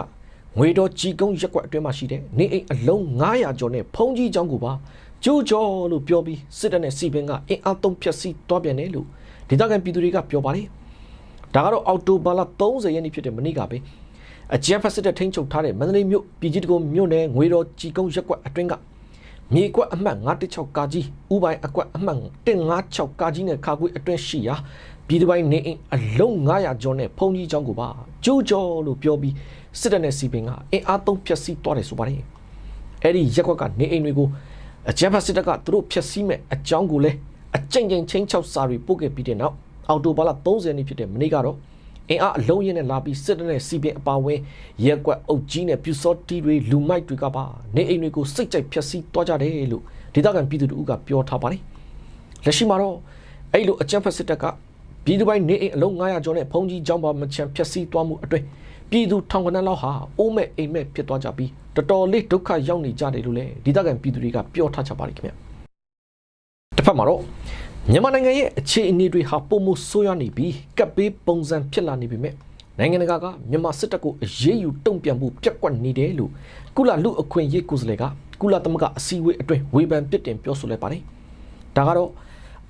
ငွေတော်ကြီးကုန်းရက်ကွက်အတွင်းမှာရှိတဲ့နေအိမ်အလုံး900ကျော်နဲ့ဖုံးကြီးကျောင်းကိုပါကျိုးကျော်လို့ပြောပြီးစစ်တပ်နဲ့စီပင်ကအင်အားသုံးဖျက်ဆီးသွားပြန်တယ်လို့ဒေသခံပြည်သူတွေကပြောပါတယ်ဒါကတော့အော်တိုဘာလ30ရက်နေ့ဖြစ်တဲ့မနေ့ကပဲအကြက်ဖက်စစ်တပ်ထိန်းချုပ်ထားတဲ့မန္တလေးမြို့ပြည်ကြီးတကုမြို့နယ်ငွေတော်ကြီးကုန်းရက်ကွက်အတွင်းကမြေကွက်အမှတ်916ကာကြီးဥပိုင်အကွက်အမှတ်156ကာကြီးနဲ့ခါကွေးအတွင်းရှိရာပြည်သူပိုင်းနေအိမ်အလုံး900ကျော်နဲ့ဖုန်ကြီးချောင်းကိုပါကျိုးကျော်လို့ပြောပြီး စစ်တပ်နဲ့စီပင်ကအင်အားသုံးဖျက်ဆီးသွားတယ်ဆိုပါတယ်အဲ့ဒီရက်ကွက်ကနေအိမ်တွေကိုအကြမ်းဖက်စစ်တပ်ကသူတို့ဖျက်ဆီးမဲ့အကြောင်းကိုလည်းအကြိမ်ကြိမ်ချင်းချောက်စာတွေပို့ခဲ့ပြီးတဲ့နောက်အော်တိုဘာလ30နှစ်ဖြစ်တဲ့မနေ့ကတော့အင်အားအလုံးရင်းနဲ့လာပြီးစစ်တပ်နဲ့စီပင်အပါအဝင်ရက်ကွက်အုပ်ကြီးနဲ့ပြူစောတီတွေလူမိုက်တွေကပါနေအိမ်တွေကိုစိတ်ကြိုက်ဖျက်ဆီးသွားကြတယ်လို့ဒေသခံပြည်သူတို့ကပြောထားပါတယ်လက်ရှိမှာတော့အဲ့လိုအကြမ်းဖက်စစ်တပ်ကပြည်သူပိုင်းနေအိမ်အလုံး900ကျော်နဲ့ဖုံးကြီးကျောင်းပါမချန်ဖျက်ဆီးသွားမှုအတွင်း ပြည်သူထောင်ကနန်းလောက်ဟာအိုးမဲ့အိမ်မဲ့ဖြစ်သွားကြပြီးတော်တော်လေးဒုက္ခရောက်နေကြတယ်လို့လည်းဒေသခံပြည်သူတွေကပြောထားကြပါတယ်ခင်ဗျတစ်ဖက်မှာတော့မြန်မာနိုင်ငံရဲ့အခြေအနေတွေဟာပုံမှုဆိုးရွားနေပြီးကပ်ပေးပုံစံဖြစ်လာနေပြီမြဲနိုင်ငံတကာကမြန်မာစစ်တပ်ကိုအရေးယူတုံ့ပြန်မှုပြက်ကွက်နေတယ်လို့ကုလလူအခွင့်အရေးကိုယ်စားလှယ်ကကုလသမဂ္ဂအစည်းအဝေးအတွင်းဝေဖန်ပစ်တင်ပြောဆိုလိုက်ပါတယ်ဒါကတော့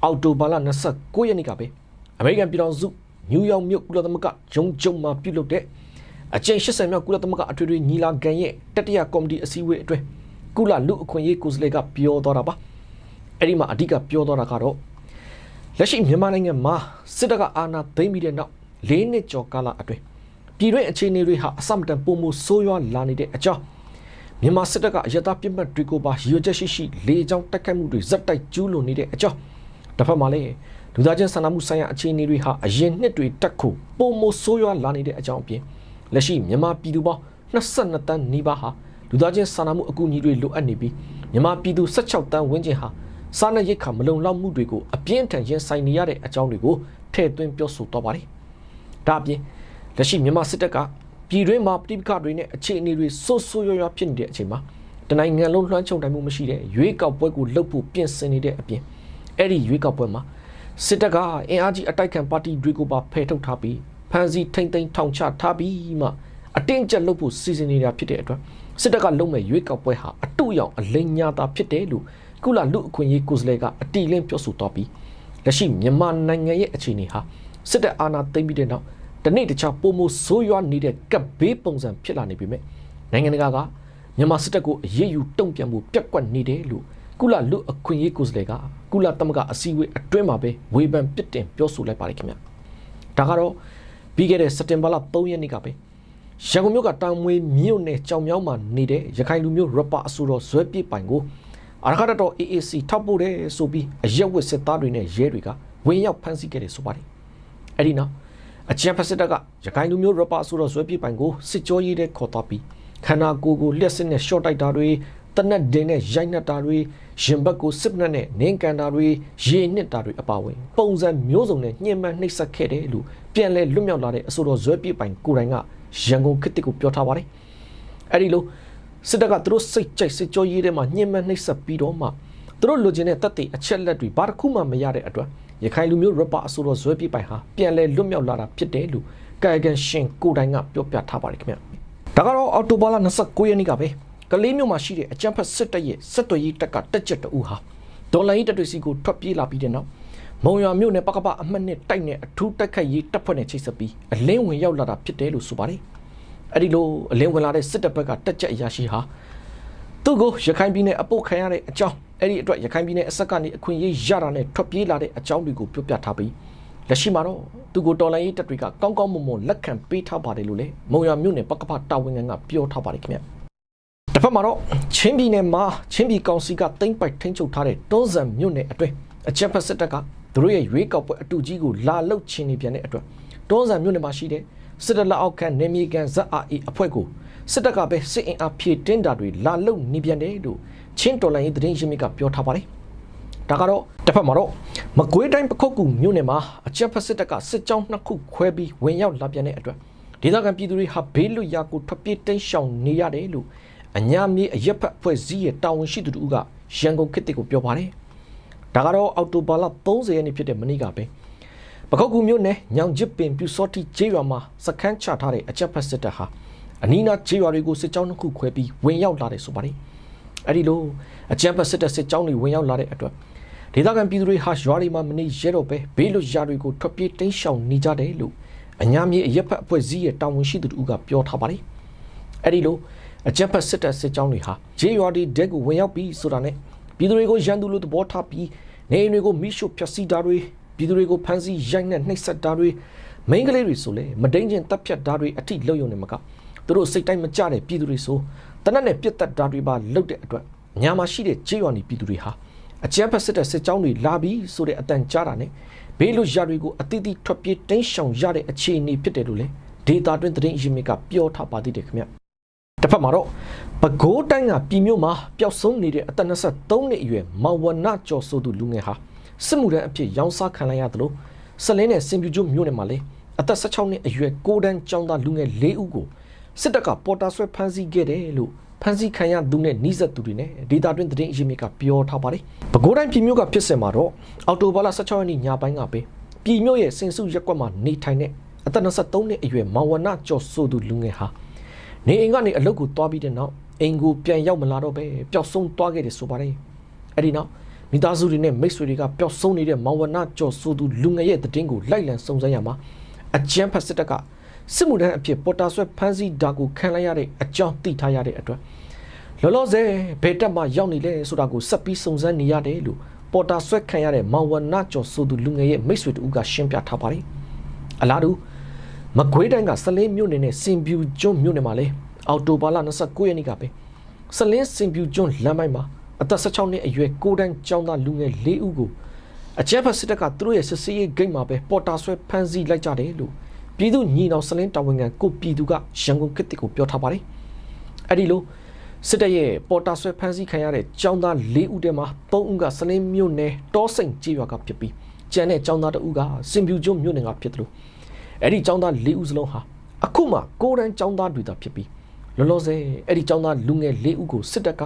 အောက်တိုဘာလ29ရက်နေ့ကပဲအမေရိကန်ပြည်ထောင်စုနယူးယောက်မြို့ကုလသမဂ္ဂဂျုံဂျုံမှာပြုလုပ်တဲ့ အကြိမ်80မြောက်ကုလသမဂ္ဂအထွေထွေညီလာခံရဲ့တတိယကော်မတီအစည်းအဝေးအတွင်းကုလလူအခွင့်အရေးကိုယ်စားလှယ်ကပြောသွားတာပါအဲ့ဒီမှာအဓိကပြောသွားတာကတော့လက်ရှိမြန်မာနိုင်ငံမှာစစ်တပ်ကအာဏာသိမ်းပြီးတဲ့နောက်၄နှစ်ကျော်ကာလအတွင်းပြည်တွင်းအခြေအနေတွေဟာအစမတန်ပုံမှုဆိုးရွားလာနေတဲ့အကြောင်းမြန်မာစစ်တပ်ကအယက်သားပြစ်မှတ်တွေကိုပါရည်ရွယ်ချက်ရှိရှိလေကြောင်းတိုက်ခိုက်မှုတွေဇက်တိုက်ကျူးလွန်နေတဲ့အကြောင်းတစ်ဖက်မှာလည်းလူသားချင်းစာနာမှုဆိုင်ရာအခြေအနေတွေဟာအရင်နှစ်တွေတက်ခုပုံမှုဆိုးရွားလာနေတဲ့အကြောင်းအပြင် လက်ရှိမြန်မာပြည်သူပေါင်း22တန်းနီးပါးဟာလူသားချင်းစာနာမှုအကူအညီတွေလိုအပ်နေပြီးမြန်မာပြည်သူ16တန်းဝန်းကျင်ဟာစားနပ်ရိက္ခာမလုံလောက်မှုတွေကိုအပြင်းထန်ရင်ဆိုင်နေရတဲ့အကြောင်းတွေကိုထည့်သွင်းပြောဆိုသွားပါတယ်။ဒါအပြင်လက်ရှိမြန်မာစစ်တပ်ကပြည်တွင်းမှာပြည်ပခတွေနဲ့အခြေအနေတွေဆိုးဆိုးရွားရွားဖြစ်နေတဲ့အချိန်မှာတနိုင်ငံလုံးလွှမ်းခြုံနိုင်မှုမရှိတဲ့ရွေးကောက်ပွဲကိုလှုပ်ဖို့ပြင်ဆင်နေတဲ့အပြင်အဲ့ဒီရွေးကောက်ပွဲမှာစစ်တပ်ကအင်အားကြီးအတိုက်ခံပါတီတွေကိုပါဖယ်ထုတ်ထားပြီး ဖမ်းဆီးထိမ့်သိမ်းထောင်ချထားပြီးမှအတင်းကျပ်လှုပ်ဖို့စီစဉ်နေတာဖြစ်တဲ့အတွက်စစ်တပ်ကလုံမဲ့ရွေးကောက်ပွဲဟာအတူရောက်အလိမ်ညာတာဖြစ်တယ်လို့ကုလလူအခွင့်အရေးကိုယ်စားလှယ်ကအတီလင်းပြောဆိုသွားပြီးလက်ရှိမြန်မာနိုင်ငံရဲ့အခြေအနေဟာစစ်တပ်အာဏာသိမ်းပြီးတဲ့နောက်တနေ့တခြားပုံမှုဆိုးရွားနေတဲ့ကပ်ဘေးပုံစံဖြစ်လာနေပြီမဲ့နိုင်ငံတကာကမြန်မာစစ်တပ်ကိုအရေးယူတုံ့ပြန်မှုပြက်ကွက်နေတယ်လို့ကုလလူအခွင့်အရေးကိုယ်စားလှယ်ကကုလသမဂ္ဂအစည်းအဝေးအတွင်းမှာပဲဝေဖန်ပစ်တင်ပြောဆိုလိုက်ပါတယ်ခင်ဗျဒါကတော့ ပြီးခဲ့တဲ့စက်တင်ဘာလ3ရက်နေ့ကပဲရန်ကုန်မြို့ကတောင်မွေမြို့နယ်ကြောင်မြောင်းမှာနေတဲ့ရခိုင်လူမျိုးရပအဆိုတော်ဇွဲပြစ်ပိုင်ကိုအာရခတ်တော် AAC ထောက်ပို့တယ်ဆိုပြီးအရက်ဝစ်စစ်သားတွေနဲ့ရဲတွေကဝင်ရောက်ဖမ်းဆီးခဲ့တယ်ဆိုပါတယ်။အဲ့ဒီနောက်အချမ်းဖက်စစ်တပ်ကရခိုင်လူမျိုးရပါဆိုတော့ဇွဲပြပိုင်ကိုစစ်ကြောရေးတဲ့ခေါ်သွားပြီးခန္ဓာကိုယ်ကိုလျှက်စစ်နဲ့ရှော့တိုက်တာတွေ တနက်ဒင်းနဲ့ရိုက်နှက်တာတွေရင်ဘတ်ကိုစစ်နှက်နဲ့နင်းကန်တာတွေရေနှစ်တာတွေအပါအဝင် ပုံစံမျိုးစုံနဲ့ညှဉ်းပန်းနှိပ်စက်ခဲ့တယ်လို့ပြန်လဲလွတ်မြောက်လာတဲ့အဆိုတော်ဇွဲပြပိုင်ကိုယ်တိုင်ကရန်ကုန်ခေတ်တစ်ကိုပြောထားပါတယ်။အဲ့ဒီလိုစစ်တပ်ကသူတို့စိတ်ကြိုက်စစ်ကြောရေးထဲမှာညှဉ်းပန်းနှိပ်စက်ပြီးတော့မှသူတို့လိုချင်တဲ့တပ်တွေအချက်လက်တွေဘာတစ်ခုမှမရတဲ့အတွက်ရခိုင်လူမျိုးရပအဆိုတော်ဇွဲပြပိုင်ဟာပြန်လဲလွတ်မြောက်လာတာဖြစ်တယ်လို့ကာယကံရှင်ကိုတိုင်ကပြောပြထားပါတယ်ခင်ဗျဒါကတော့အော်တိုဘာလ29ရက်နေ့ကပဲ ကလေးမျိုးမှာရှိတဲ့အကြမ်းဖက်စစ်တပ်ရဲ့စစ်တွေရေးတပ်ကတက်ကြက်တူဟာဒေါ်လာရေးတပ်တွေစီကိုထွက်ပြေးလာပြီးတဲ့နောက်မုံရွာမြို့နယ်ပကပအမှတ်နဲ့တိုက်နဲ့အထူးတိုက်ခိုက်ရေးတပ်ဖွဲ့နဲ့ချိတ်ဆက်ပြီးအလင်းဝင်ရောက်လာတာဖြစ်တယ်လို့ဆိုပါတယ်အဲ့ဒီလိုအလင်းဝင်လာတဲ့စစ်တပ်ဘက်ကတက်ကြက်အရာရှိဟာသူ့ကိုရခိုင်ပြည်နယ်အပုတ်ခံရတဲ့အကြောင်းအဲ့ဒီအတွက်ရခိုင်ပြည်နယ်အဆက်ကနေအခွင့်အရေးရတာနဲ့ထွက်ပြေးလာတဲ့အကြောင်းတွေကိုပြောပြထားပြီးလက်ရှိမှာတော့သူကိုတော်လိုင်းရေးတပ်တွေကကောင်းကောင်းမွန်မွန်လက်ခံပေးထားပါတယ်လို့လည်းမုံရမြို့နယ်ပကပတာဝန်ခံကပြောထားပါတယ်ခင်ဗျ တစ်ဖက်မှာတော့ချင်းပြည်နယ်မှာချင်းပြည်ကောင်စီကတိမ့်ပိုက်ထိန်းချုပ်ထားတဲ့တွန်းဇံမြို့နယ်အတွင်းအချက်ဖက်စစ်တပ်ကသူတို့ရဲ့ရွေးကောက်ပွဲအတူကြီးကိုလာလုတ်ချင်နေပြန်တဲ့အတွက်တွန်းဆန်မြို့နယ်မှာရှိတဲ့စစ်တပ်လက်အောက်ခံနေမြေကန်ဇက်အာအီအဖွဲ့ကိုစစ်တပ်ကပဲစစ်အင်အားဖြည့်တင်းတာတွေလာလုံနေပြန်တယ်လို့ချင်းတော်လိုင်းရေးသတင်းရင်းမြစ်ကပြောထားပါတယ်။ဒါကတော့တစ်ဖက်မှာတော့မကွေးတိုင်းပခုတ်ကူမြို့နယ်မှာအကြက်ဖက်စစ်တပ်ကစစ်ကြောင်းနှစ်ခုခွဲပြီးဝင်ရောက်လာပြန်တဲ့အတွက်ဒေသခံပြည်သူတွေဟာဘေးလွတ်ရာကိုထွက်ပြေးတိမ်းရှောင်နေရတယ်လို့ အညာမြေအရက်ဖက်အဖွဲ့စည်းရဲ့တာဝန်ရှိသူတို့ကရန်ကုန်ခေတ်တစ်ကိုပြောပါတယ်။ဒါကတော့အောက်တိုဘာလ30ရက်နေ့ဖြစ်တဲ့မနေ့ကပဲပခုတ်ကူမြို့နယ်ညောင်ဂျစ်ပင်ပြူစောတိကျေးရွာမှာစခန်းချထားတဲ့အကြက်ဖက်စစ်တပ်ဟာအနီးနားကျေးရွာတွေကိုစစ်ကြောင်းနှစ်ခုခွဲပြီးဝင်ရောက်လာတယ်ဆိုပါတယ်။အဲဒီလိုအကြက်ဖက်စစ်တပ်စစ်ကြောင်းတွေဝင်ရောက်လာတဲ့အတွက်ဒေသခံပြည်သူတွေဟာရွာတွေမှာမနေရဲတော့ပဲဘေးလွတ်ရာတွေကိုထွက်ပြေးတိမ်းရှောင်နေကြတယ်လို့အညာမြေအရက်ဖက်အဖွဲ့စည်းရဲ့တာဝန်ရှိသူတို့ကပြောထားပါတယ်။အဲဒီလို အကြက်ဖက်စစ်တပ်စစ်ကြောင်းတွေဟာဂျေးရွာတွေဒက်ကိုဝင်ရောက်ပြီးဆိုတာနဲ့ပြည်သူတွေကိုရန်သူလိုသဘောထားပြီးနေအိမ်တွေကိုမိရှို့ဖျက်ဆီးတာတွေပြည်သူတွေကိုဖမ်းဆီးရိုက်နှက်နှိပ်စက်တာတွေမိန်းကလေးတွေဆိုလဲမဒိန်ကျင်တပ်ဖြတ်တာတွေအထိလုပ်ရုံနဲ့မကသူတို့စိတ်တိုင်းမကြတဲ့ပြည်သူတွေဆိုတနက်နဲ့ပြစ်တက်တာတွေပါလုပ်တဲ့အတွက်ညာမှာရှိတဲ့ဂျေးရွာနေပြည်သူတွေဟာအကြမ်းဖက်စစ်တပ်စစ်ကြောင်းတွေလာပြီးဆိုတဲ့အတန်ကြားတာနဲ့ဘေးလွတ်ရာတွေကိုအတိအသီးထွက်ပြေးတင်းရှောင်ရတဲ့အခြေအနေဖြစ်တယ်လို့လေဒေတာတွင်သတင်းအရင်းမြစ်ကပြောထားပါသေးတယ်ခင်ဗျ တစ်ဖက်မှာတော့ပဲခူးတိုင်းကပြည်မြို့မှာပျောက်ဆုံးနေတဲ့အသက်23နှစ်အရွယ်မောင်ဝနကျော်ဆိုသူလူငယ်ဟာစစ်မှုထမ်းအဖြစ်ရောင်းစားခံလိုက်ရသလိုစလင်းနဲ့စင်ပြူကျွမြို့နယ်မှာလည်းအသက်16နှစ်အရွယ်ကိုတန်းကျောင်းသားလူငယ်၄ဦးကိုစစ်တပ်ကပေါ်တာဆွဲဖမ်းဆီးခဲ့တယ်လို့ဖမ်းဆီးခံရသူနဲ့နှိစက်သူတွေနဲ့ဒေတာတွင်သတင်းအရင်းမြစ်ကပြောထားပါတယ်။ပဲခူးတိုင်းပြည်မြို့ကဖြစ်စဉ်မှာတော့အော်တိုဘာလ16ရက်နေ့ညပိုင်းကပဲပြည်မြို့ရဲ့စင်စုရက်ကွက်မှာနေထိုင်တဲ့အသက်23နှစ်အရွယ်မောင်ဝနကျော်ဆိုသူလူငယ်ဟာ နေအိမ်ကနေအလုတ်ကိုတွားပြီးတဲ့နောက်အိမ်ကိုပြန်ရောက်မလာတော့ပဲပျောက်ဆုံးသွားခဲ့တယ်ဆိုပါတယ်။အဲ့ဒီနောက်မိသားစုတွေနဲ့မိတ်ဆွေတွေကပျောက်ဆုံးနေတဲ့မောင်ဝနကျော်ဆိုသူလူငယ်ရဲ့တည်င်းကိုလိုက်လံစုံစမ်းရမှာအကြမ်းဖက်စစ်တပ်ကစစ်မှုထမ်းအဖြစ်ပေါ်တာဆွဲဖမ်းဆီးတာကိုခံလိုက်ရတဲ့အကြောင်းသိထားရတဲ့အတွက်လောလောဆယ်ဘယ်တက်မှရောက်နေလဲဆိုတာကိုစက်ပြီးစုံစမ်းနေရတယ်လို့ပေါ်တာဆွဲခံရတဲ့မောင်ဝနကျော်ဆိုသူလူငယ်ရဲ့မိတ်ဆွေတို့ကရှင်းပြထားပါတယ်။အလားတူ မကွေးတိုင်းကစလင်းမြို့နယ်နဲ့စင်ပြူကျွန်းမြို့နယ်မှာလည်းအော်တိုဘာလ29ရက်နေ့ကပဲစလင်းစင်ပြူကျွန်းလမ်းပိုင်းမှာအသက်16နှစ်အရွယ်ကိုတန်းကျောင်းသားလူငယ်၄ဦးကိုအကြမ်းဖက်စစ်တပ်ကသူတို့ရဲ့စစ်စေးရေးဂိတ်မှာပဲပေါ်တာဆွဲဖမ်းဆီးလိုက်ကြတယ်လို့ပြည်သူညီနောင်စလင်းတာဝန်ခံကိုပြည်သူကရန်ကုန်ခေတ်ကိုပြောထားပါတယ်။အဲ့ဒီလိုစစ်တပ်ရဲ့ပေါ်တာဆွဲဖမ်းဆီးခံရတဲ့ကျောင်းသား၄ဦးထဲမှာ၃ဦးကစလင်းမြို့နယ်တောစိန်ကြေးရွာကဖြစ်ပြီးကျန်တဲ့ကျောင်းသားတဦးကစင်ပြူကျွန်းမြို့နယ်ကဖြစ်တယ်လို့ အဲ့ဒီကျောင်းသား၄ဦးစလုံးဟာအခုမှကိုရန်ကျောင်းသားတွေသာဖြစ်ပြီးလောလောဆယ်အဲ့ဒီကျောင်းသားလူငယ်၄ဦးကိုစစ်တပ်က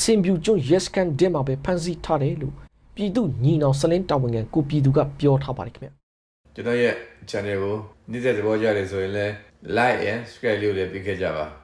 စင်ပြူကျွန်းရက်စကန်ဒင်းမှာပဲဖမ်းဆီးထားတယ်လို့ပြည်သူညီနောင်စလင်းတာဝန်ခံကိုပြည်သူကပြောထားပါတယ်ခင်ဗျကျွန်တော်ရဲ့ channel ကိုနေ့စဉ်သဘောကျတယ်ဆိုရင်လည်း like and subscribe လုပ်လည်းပေးခဲ့ကြပါ